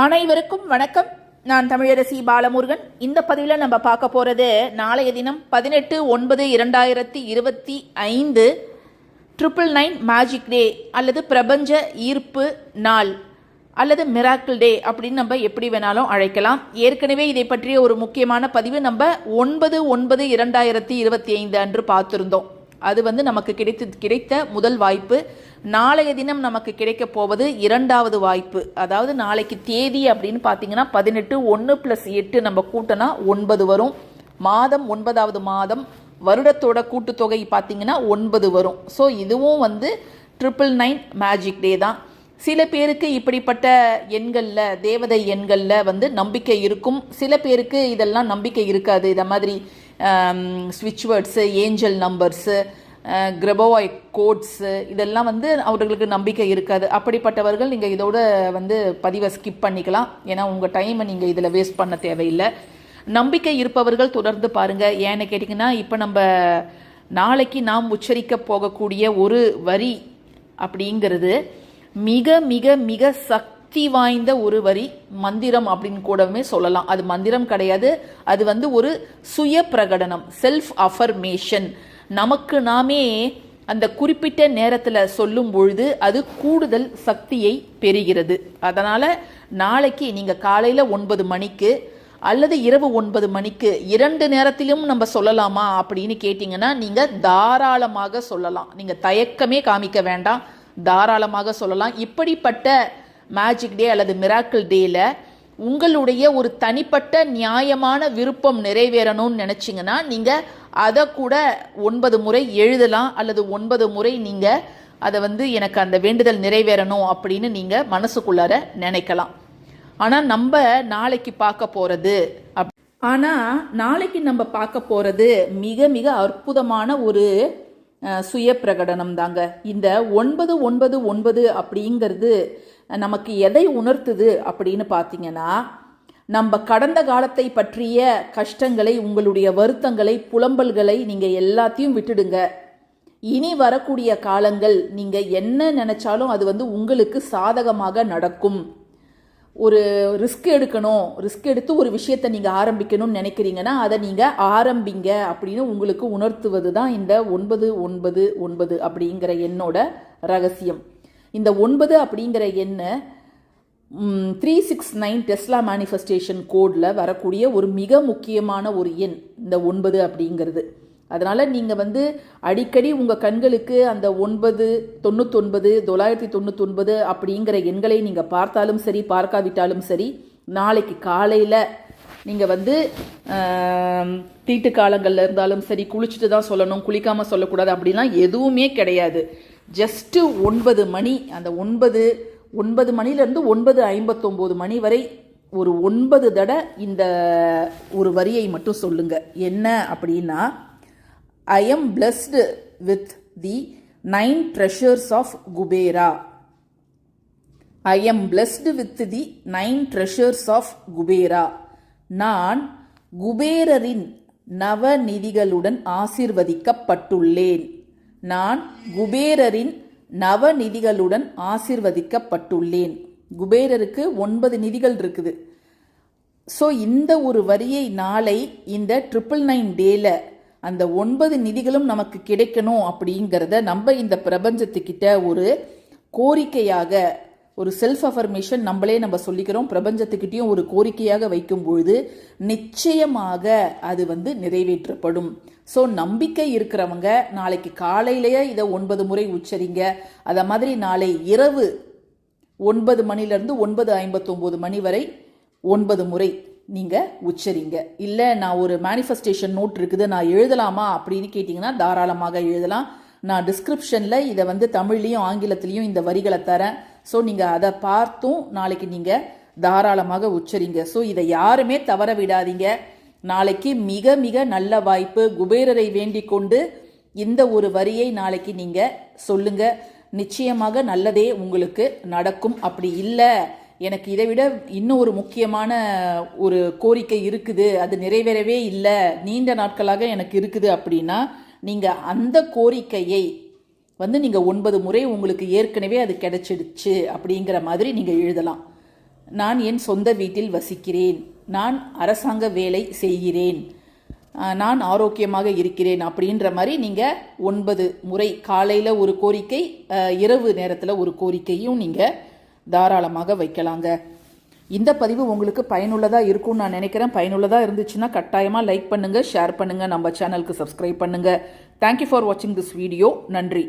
அனைவருக்கும் வணக்கம். நான் தமிழரசி பாலமுருகன். இந்த பதிவில் நம்ம பார்க்க போகிறது நாளைய தினம் பதினெட்டு ஒன்பது இரண்டாயிரத்தி இருபத்தி ஐந்து ட்ரிபிள் நைன் மேஜிக் டே அல்லது பிரபஞ்ச ஈர்ப்பு நாள் அல்லது மிராக்கிள் டே அப்படின்னு நம்ம எப்படி வேணாலும் அழைக்கலாம். ஏற்கனவே இதை பற்றிய ஒரு முக்கியமான பதிவு நம்ம ஒன்பது ஒன்பது இரண்டாயிரத்தி இருபத்தி ஐந்து அன்று பார்த்துருந்தோம். அது வந்து நமக்கு கிடைத்து கிடைத்த முதல் வாய்ப்பு. நாளைய தினம் நமக்கு கிடைக்க போவது இரண்டாவது வாய்ப்பு. அதாவது நாளைக்கு தேதி அப்படின்னு பார்த்தீங்கன்னா பதினெட்டு ஒன்று ப்ளஸ் எட்டு நம்ம கூட்டினா ஒன்பது வரும். மாதம் ஒன்பதாவது மாதம் வருடத்தோட கூட்டுத்தொகை பார்த்தீங்கன்னா ஒன்பது வரும். ஸோ இதுவும் வந்து ட்ரிபிள் நைன் மேஜிக் டே தான். சில பேருக்கு இப்படிப்பட்ட எண்களில் தேவதை எண்களில் வந்து நம்பிக்கை இருக்கும். சில பேருக்கு இதெல்லாம் நம்பிக்கை இருக்காது. இதை மாதிரி ஸ்விட்ச் words angel numbers Grabovoi codes இதெல்லாம் வந்து அவர்களுக்கு நம்பிக்கை இருக்காது. அப்படிப்பட்டவர்கள் நீங்கள் இதோட வந்து பதிவை ஸ்கிப் பண்ணிக்கலாம். ஏன்னா உங்கள் டைமை நீங்கள் இதில் வேஸ்ட் பண்ண தேவையில்லை. நம்பிக்கை இருப்பவர்கள் தொடர்ந்து பாருங்கள் ஏன்னு கேட்டிங்கன்னா இப்போ நம்ம நாளைக்கு நாம் உச்சரிக்க போகக்கூடிய ஒரு வரி அப்படிங்கிறது மிக மிக மிக சக்தி சக்தி வாய்ந்த ஒரு வரி மந்திரம் அப்படின்னு கூடவே சொல்லலாம். அது மந்திரம் கிடையாது. அது வந்து ஒரு சுய பிரகடனம் செல்ஃப் அஃபர்மேஷன் நமக்கு நாமே அந்த குறிப்பிட்ட நேரத்தில் சொல்லும் பொழுது அது கூடுதல் சக்தியை பெறுகிறது. அதனால் நாளைக்கு நீங்கள் காலையில் ஒன்பது மணிக்கு அல்லது இரவு ஒன்பது மணிக்கு இரண்டு நேரத்திலும் நம்ம சொல்லலாமா அப்படின்னு கேட்டிங்கன்னா நீங்கள் தாராளமாக சொல்லலாம். நீங்கள் தயக்கமே காமிக்க வேண்டாம். தாராளமாக சொல்லலாம். இப்படிப்பட்ட மேஜிக் டே அல்லது மிராக்கிள் டேல உங்களுடைய ஒரு தனிப்பட்ட நியாயமான விருப்பம் நிறைவேறணும்னு நினச்சிங்கன்னா நீங்கள் அதை கூட ஒன்பது முறை எழுதலாம் அல்லது ஒன்பது முறை நீங்கள் அதை வந்து எனக்கு அந்த வேண்டுதல் நிறைவேறணும் அப்படின்னு நீங்கள் மனசுக்குள்ளார நினைக்கலாம். ஆனால் நம்ம நாளைக்கு பார்க்க போகிறது அப் ஆனால் நாளைக்கு நம்ம பார்க்க போகிறது மிக மிக அற்புதமான ஒரு சுய பிரகடனம் தாங்க. இந்த ஒன்பது ஒன்பது ஒன்பது அப்படிங்கிறது நமக்கு எதை உணர்த்துது அப்படின்னு பார்த்தீங்கன்னா நம்ம கடந்த காலத்தை பற்றிய கஷ்டங்களை உங்களுடைய வருத்தங்களை புலம்பல்களை நீங்கள் எல்லாத்தையும் விட்டுடுங்க. இனி வரக்கூடிய காலங்கள் நீங்கள் என்ன நினச்சாலும் அது வந்து உங்களுக்கு சாதகமாக நடக்கும். ஒரு ரிஸ்க் எடுக்கணும் ரிஸ்க் எடுத்து ஒரு விஷயத்தை நீங்கள் ஆரம்பிக்கணும்னு நினைக்கிறீங்கன்னா அதை நீங்கள் ஆரம்பிங்க அப்படின்னு உங்களுக்கு உணர்த்துவது தான் இந்த ஒன்பது ஒன்பது ஒன்பது அப்படிங்கிற என்னோட ரகசியம். இந்த ஒன்பது அப்படிங்கிற எண்ணை three six nine Tesla manifestation கோடில் வரக்கூடிய ஒரு மிக முக்கியமான ஒரு எண் இந்த ஒன்பது அப்படிங்கிறது. அதனால் நீங்கள் வந்து அடிக்கடி உங்கள் கண்களுக்கு அந்த ஒன்பது தொண்ணூத்தொன்பது தொள்ளாயிரத்தி தொண்ணூத்தொன்பது அப்படிங்கிற எண்களை நீங்கள் பார்த்தாலும் சரி பார்க்காவிட்டாலும் சரி நாளைக்கு காலையில் நீங்கள் வந்து தீட்டு காலங்களில் இருந்தாலும் சரி குளிச்சுட்டு தான் சொல்லணும் குளிக்காமல் சொல்லக்கூடாது அப்படிலாம் எதுவுமே கிடையாது. ஜஸ்ட்டு ஒன்பது மணி அந்த ஒன்பது ஒன்பது மணிலேருந்து ஒன்பது ஐம்பத்தொம்போது மணி வரை ஒரு ஒன்பது தடவை இந்த ஒரு வரியை மட்டும் சொல்லுங்க. என்ன அப்படின்னா I am blessed with the nine treasures of Kubera I am blessed with the nine treasures of Kubera நான் குபேரரின் நவநிதிகளுடன் ஆசிர்வதிக்கப்பட்டுள்ளேன். நான் குபேரரின் நவநிதிகளுடன் ஆசிர்வதிக்கப்பட்டுள்ளேன். குபேரருக்கு ஒன்பது நிதிகள் இருக்குது. ஸோ இந்த ஒரு வரியை நாளை இந்த ட்ரிபிள் நைன் டேல அந்த ஒன்பது நிதிகளும் நமக்கு கிடைக்கணும் அப்படிங்கிறத நம்ம இந்த பிரபஞ்சத்துக்கிட்ட ஒரு கோரிக்கையாக ஒரு செல்ஃப் அஃபர்மேஷன் நம்மளே நம்ம சொல்லிக்கிறோம். பிரபஞ்சத்துக்கிட்டேயும் ஒரு கோரிக்கையாக வைக்கும் பொழுது நிச்சயமாக அது வந்து நிறைவேற்றப்படும். ஸோ நம்பிக்கை இருக்கிறவங்க நாளைக்கு காலையிலேயே இதை ஒன்பது முறை உச்சரிங்க. அதை மாதிரி நாளை இரவு ஒன்பது மணிலேருந்து ஒன்பது ஐம்பத்தொம்போது மணி வரை ஒன்பது முறை நீங்கள் உச்சரிங்க. இல்லை நான் ஒரு மேனிஃபெஸ்டேஷன் நோட் இருக்குது நான் எழுதலாமா அப்படின்னு கேட்டிங்கன்னா தாராளமாக எழுதலாம். நான் டிஸ்கிரிப்ஷனில் இதை வந்து தமிழ்லையும் ஆங்கிலத்திலையும் இந்த வரிகளை தரேன். ஸோ நீங்கள் அதை பார்த்தும் நாளைக்கு நீங்கள் தாராளமாக உச்சரிங்க. ஸோ இதை யாருமே தவற விடாதீங்க. நாளைக்கு மிக மிக நல்ல வாய்ப்பு குபேரரை வேண்டிக் கொண்டு இந்த ஒரு வரியை நாளைக்கு நீங்கள் சொல்லுங்க. நிச்சயமாக நல்லதே உங்களுக்கு நடக்கும். அப்படி இல்லை. எனக்கு இதை விட இன்னும் ஒரு முக்கியமான ஒரு கோரிக்கை இருக்குது. அது நிறைவேறவே இல்லை. நீண்ட நாட்களாக எனக்கு இருக்குது அப்படின்னா நீங்கள் அந்த கோரிக்கையை வந்து நீங்கள் ஒன்பது முறை உங்களுக்கு ஏற்கனவே அது கிடைச்சிடுச்சு அப்படிங்கிற மாதிரி நீங்கள் எழுதலாம். நான் என் சொந்த வீட்டில் வசிக்கிறேன். நான் அரசாங்க வேலை செய்கிறேன். நான் ஆரோக்கியமாக இருக்கிறேன் அப்படின்ற மாதிரி நீங்கள் ஒன்பது முறை காலையில் ஒரு கோரிக்கை இரவு நேரத்தில் ஒரு கோரிக்கையும் நீங்கள் தாராளமாக வைக்கலாங்க. இந்த பதிவு உங்களுக்கு பயனுள்ளதாக இருக்கும்னு நான் நினைக்கிறேன். பயனுள்ளதாக இருந்துச்சுன்னா கட்டாயமாக லைக் பண்ணுங்கள் ஷேர் பண்ணுங்கள் நம்ம சேனலுக்கு சப்ஸ்கிரைப் பண்ணுங்கள் தேங்க்யூ ஃபார் வாட்சிங் திஸ் வீடியோ நன்றி.